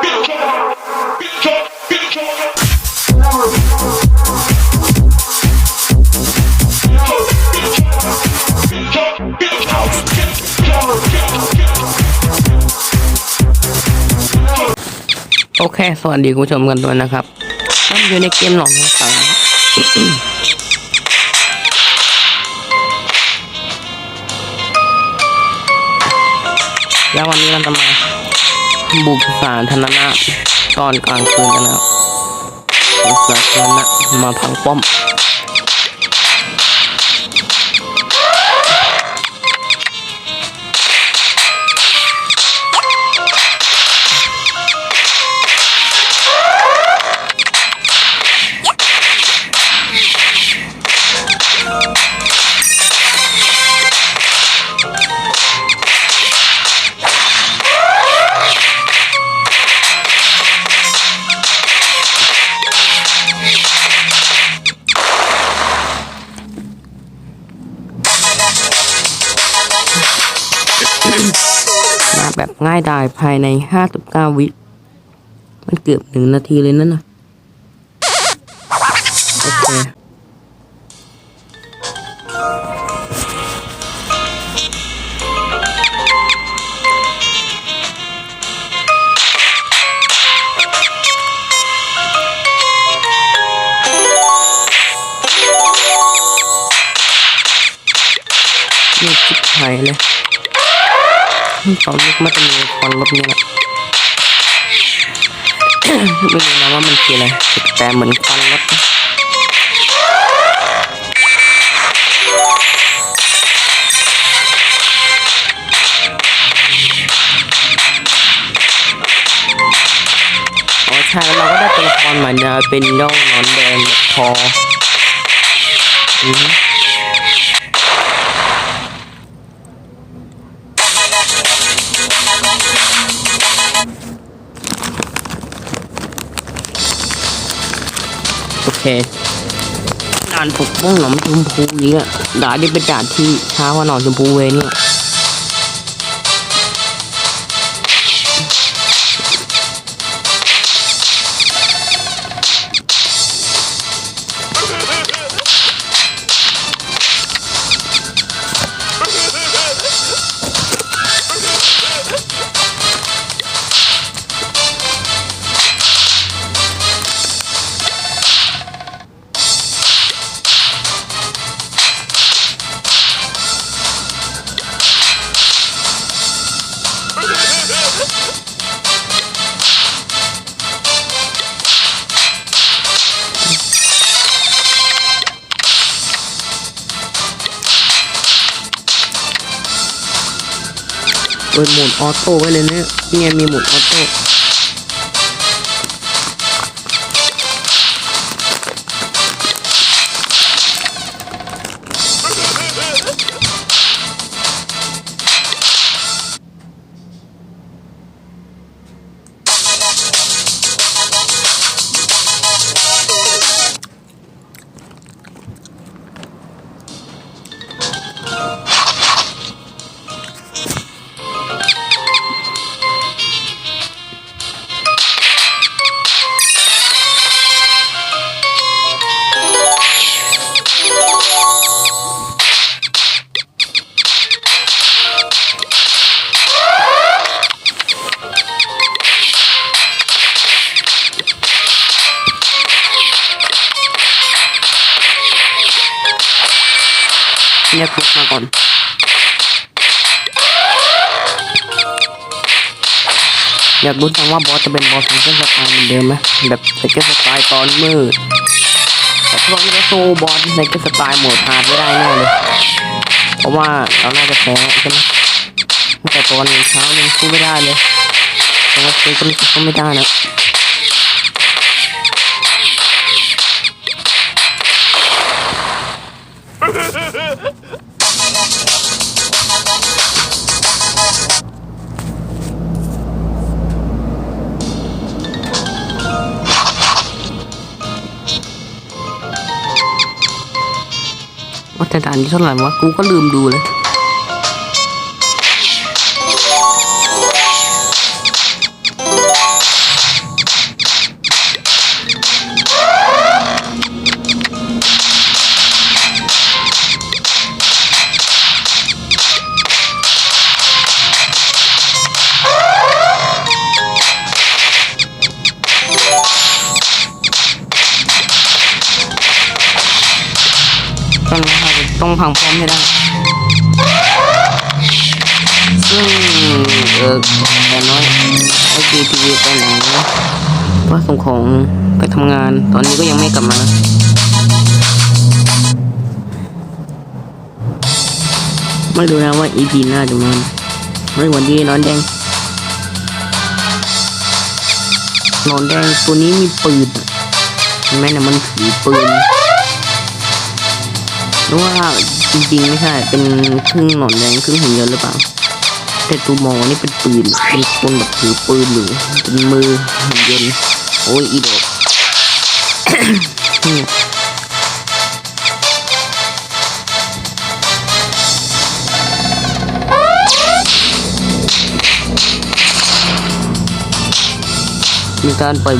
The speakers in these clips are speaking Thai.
โอเค สวัสดีคุณผู้ชมกันด้วยนะครับผมอยู่ในเกมหลอนทางฝั่งแล้ววันนี้เราจะมา บุกสาธารณะตอนกลางคืนกันนะบุกสาธารณะมาพังป้อม แบบง่ายดายภายใน 59 วิมันเกือบหนึ่งนาทีเลยนั่นนะ ตัวละเนี่ยเป็นย่องนอนแดงพอโอเคด่านปกป้องหนอนชมพูนี้อะด่านที่เป็นด่านที่ช้ากว่าหนอนชมพูเวยเนี่ย ปิดโหมดออโต้ไว้เลยเนี่ยเนี่ยมีโหมดออโต้ รียกพวกมาก่อนอยากรู้จังว่าบอสจะเป็นบอสของเส้นสไตล์เหมือนเดิมไหมแบบไซเคิลสไตล์ตอนมืดแต่พวกนี้ก็สู้บอสในไซเคิลสไตล์โหมดฮาร์ดไม่ได้แน่เลย เพราะว่าเราน่าจะแพ้ใช่ไหมแต่ตอนเช้ายังสู้ไม่ได้เลยแต่ว่าเซก็ก็ไม่ได้นะ ว่านที่เท่าไหร่วะ กูก็ลืมดูเลย องพังพร้อมให้ได้ ซึ่งเออแต่น้อยไอจีทีวีไปไหนว่าส่งของไปทำงาน ตอนนี้ก็ยังไม่กลับมาไม่รู้นะว่า EP หน้าจะมาไม่วันดีนอนแดงนอนแดงตัวนี้มีปืนอะเห็นไหมนะมันถือปืน หรือว่าจริงๆไม่ใช่ เป็นครึ่งหนอนแดงครึ่งหุ่นยนต์หรือเปล่า แต่ตัวมอนี่เป็นปืน เป็นคนแบบถือปืนอยู่เป็นมือหุ่นยนต์โอ้ยอีโดดนี่มีการปล่อย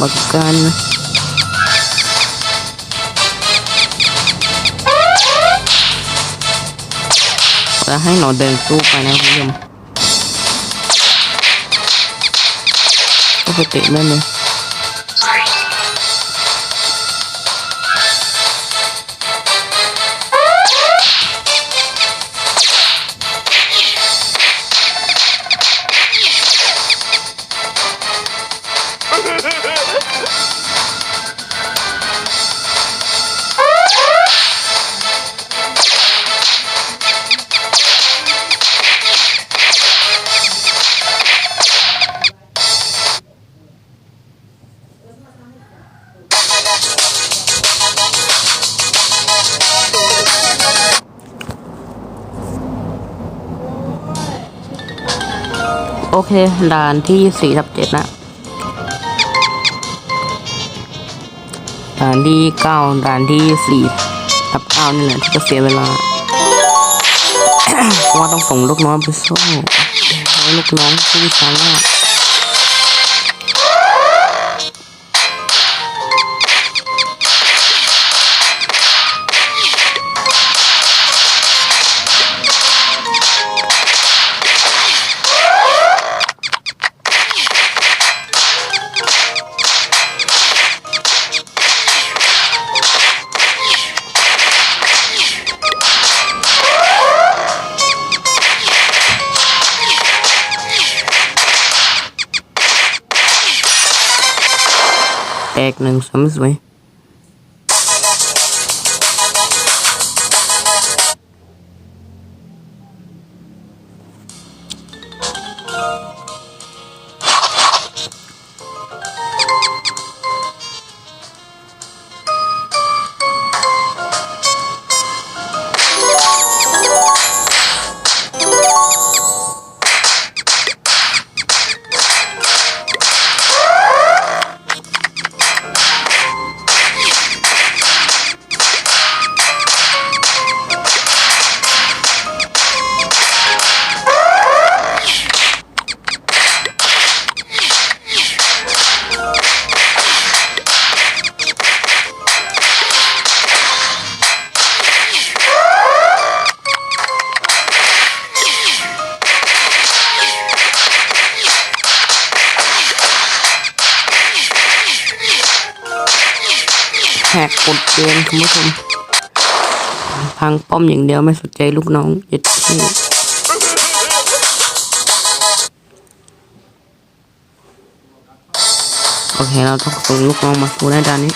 บักการนะ จะให้หนอนแดงสู้ไปนะคุณผู้ชมก็ไปเตะไม่เลย เค ด่านที่สี่ทับเจ็ดนะ ด่านที่เก้าด่านที่สี่ทับเก้านี่แหละที่จะเสียเวลาเพราะว่าต้องส่งลูกน้องไปสู้ให้ลูกน้องที่สาม แตกหนึ่งสามสวย เกณฑ์คุณผู้ชมพังป้อมอย่างเดียวไม่สนใจลูกน้องเย็ดที่โอเคเราต้องส่งลูกน้องมาสู้ในด้านนี้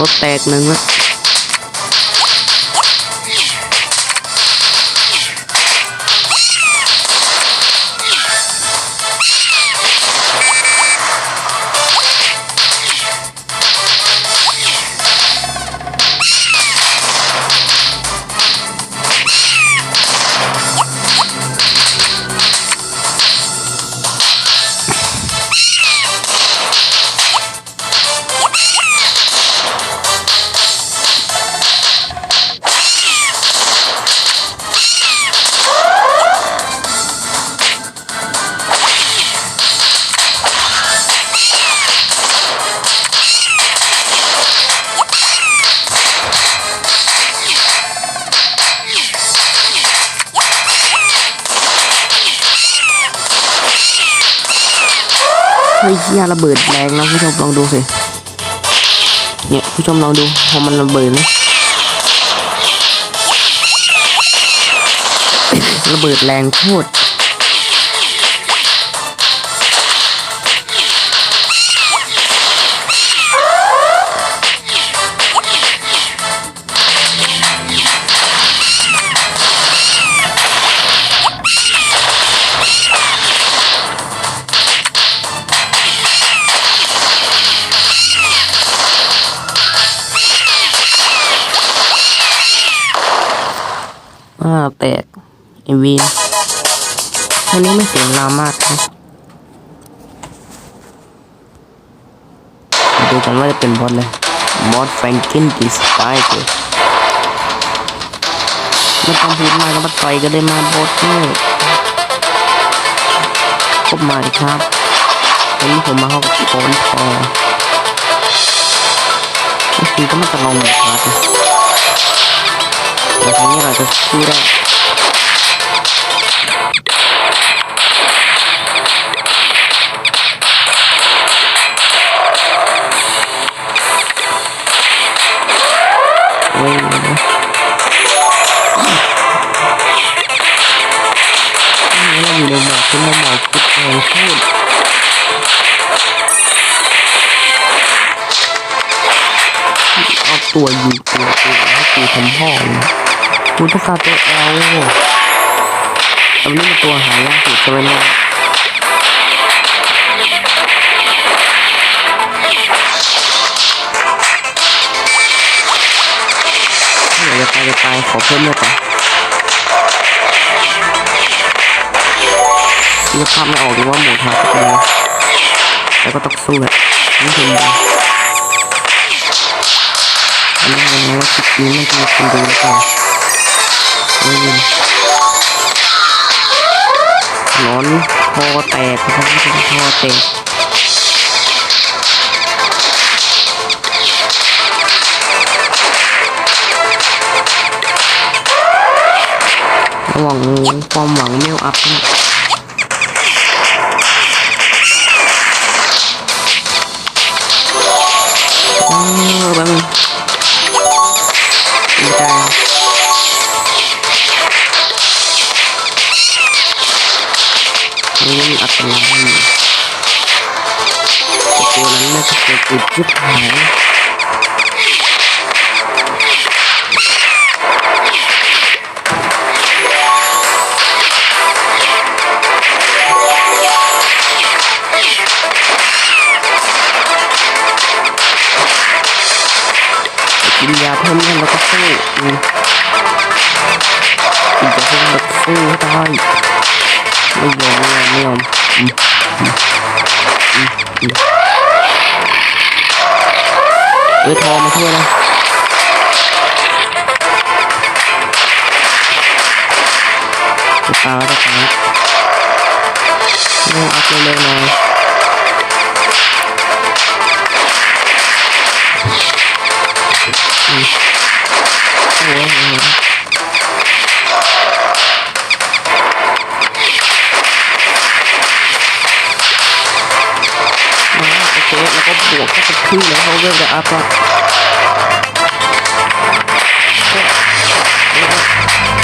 รถแตกหนึ่งแล้ว ไอ้เฮียระเบิดแรงนะผู้ชมลองดูสิเนี่ยผู้ชมลองดูพอมันระเบิดนะระเบิดแรงโคตร มามากนะมาดูกันว่าจะเป็นบอสเลยบอสแฟรงกินดีสไปเกอร์ไม่ต้องพูดมากก็มาต่อยกันได้มาบอสเนี่ยก็มาดิครับวันนี้ผมมาเข้ากับโคนทองบางทีก็ไม่จะลองหมดครันแต่ครั้งนี้เราจะสู้ได้ ตัวยู่ตัวตัวให้กูทำพ่อเลยกูต้องการตัวเอลแต่นนี้มันตัวหายากสุดใช่ไหมเนี่ยจะตายจะตายขอเพิ่มเลือดก่อนนี่ภาพไม่ออกดีว่าหมูทาเป็นไงแล้วก็ต้องสู้แหละนี่เป็นดี อันนี้มันว่าคลิปนี้มันจะมีคนดูหรือเปล่าไม่ยินร้อนคอแตกนะครับไม่คอแตกหว่างความหวังเมลอัพนะเออแบบ อุดยิบหายกินยาเพิ่มเลือดแล้วก็สู้อืมกินยาเพิ่มแล้วก็สู้ให้ได้ไม่ยอมไม่ยอมไม่ยอมอืมอืม เอ้ยทองมาช่วยนะ รึ่งแล้วเขาเริ่มจะอัพแล้ว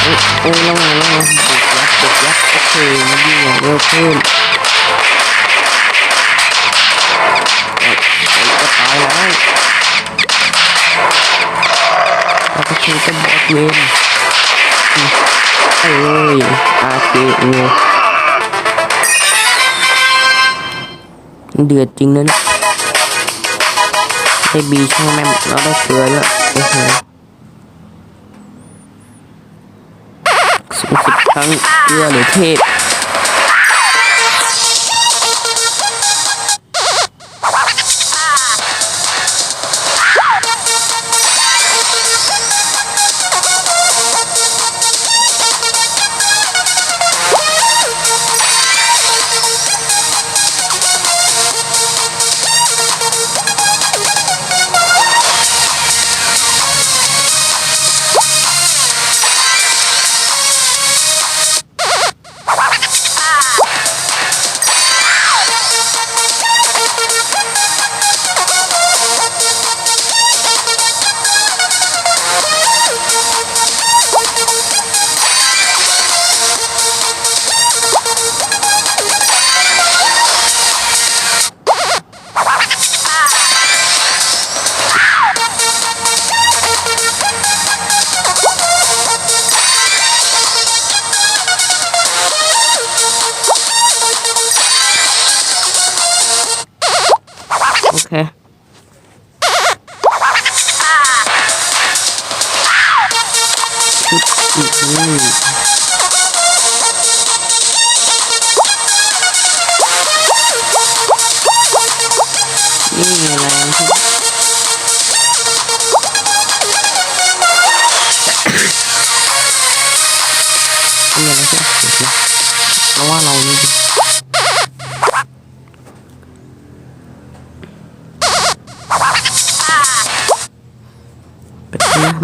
โอ้ยโอ้ยแล้วไงแล้วไงบวกยับบวกยับโอเคมันยิ่งอย่างเร็วขึ้นเอ้ยเอ้ยจะตายแล้วแล้วก็คือจะบอสเวนอืมเอ้ยอาเจเอเดือดจริงนะเนี่ย ได้บีช่างแม่เราได้เกลือแล้วโอ้โหสูงสุดทั้งเกลือหรือเทพ Okay.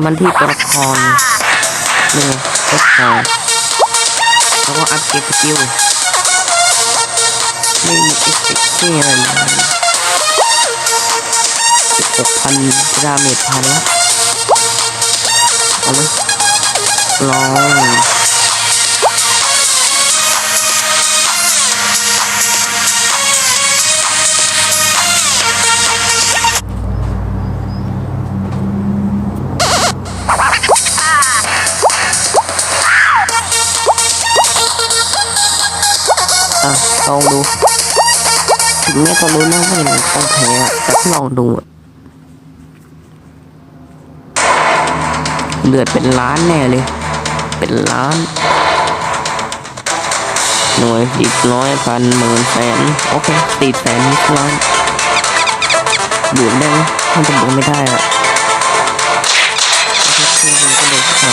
มันที่ตัวละครนี่งตัวละครแล้วก็อัพเกรดสกิลไม่มีเอฟเฟกต์ที่อะไรเลยหกพันดาเมจพันละเอาเลยลอง ลองดูถึงแม้จะรู้นะว่ามันต้องแพ้แต่ลองดูอะเลือดเป็นล้านแน่เลย เป็นล้าน หน่วยสิบร้อยพันหมื่นแสนโอเคติดแสนล้านบวกได้ไหมมันจะบวกไม่ได้อะโอเคคือมันก็เลยขา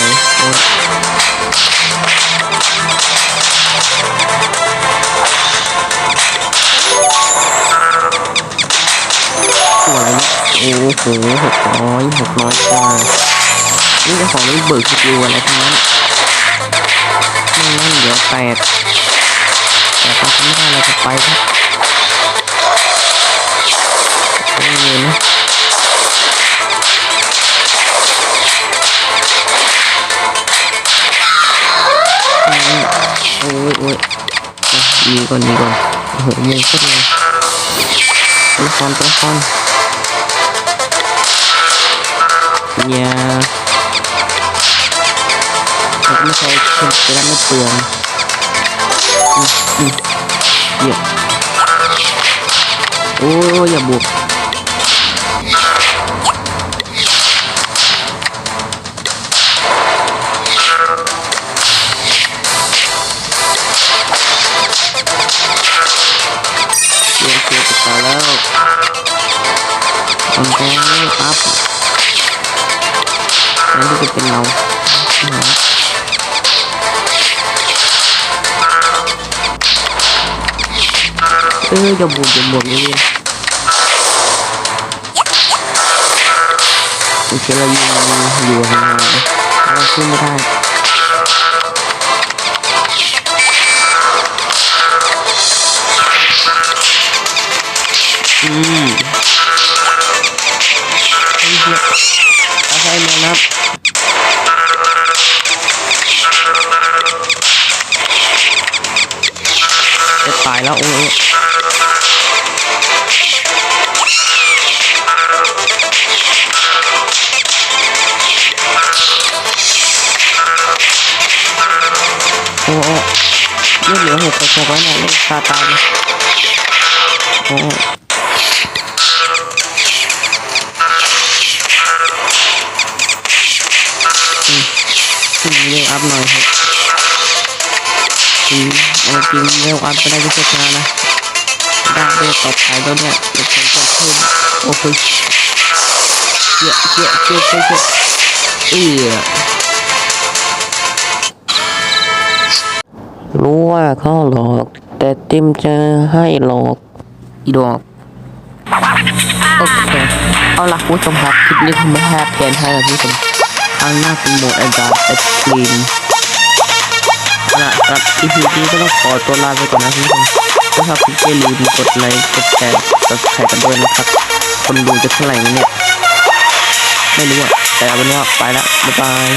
โอ้โหหกร้อยหกร้อยกว่านี่จ้าของนี่เบิกสกิลอะไรทั้งนั้นไม่งั้นเดี๋ยวแตกแต่ก็ทำไม่ได้เราจะไปครับไม่เงินนะอืมโอ้ยโอ้ยอะมีก่อนมีก่อนโอ้โหมีโคตรเลยตัวละครตัวคอย่าผมไม่ใช่คน จะได้ไม่เปลืองอืม นั่นที่จะเป็นเรานะเออจะบวกจะบวกนี่โอเคเรายิงอยู่ห่างๆเราขึ้นไม่ได้อืม อกหกแล้เนี่ยเลือดตาตายโอ้อืมเร็วอัพหน่อยครับอืมเอาจริงเร็วอัพไปได้ก็ชนะนะได้เร็วต่อไปแล้วเนี่ยเดี๋ยวผมจะขึ้นโอ้โหเจี๊เจี๊เจี๊เจี๊เจี๊เอือ รู้ว่าเขาหลอก แต่ติมจะให้หลอกอีดอกโอเคเอาละคุณผู้ชมครับคลิปนี้ผมไม่แฮปเปลี่ยนให้นะคุณผู้ชมครั้งหน้าเป็นโหมดอาจารย์เอ็กซ์ตรีมเอาล่ะครับอีพีนี้ก็ต้องขอตัวลาไปก่อนนะคุณผู้ชมถ้าชอบคลิปอย่าลืมกดไลค์กดแชร์กดแชร์กันด้วยนะครับ คนดูจะเท่าไหร่เนี่ยไม่รู้อะแต่เอาเป็นว่าไปละบ๊ายบาย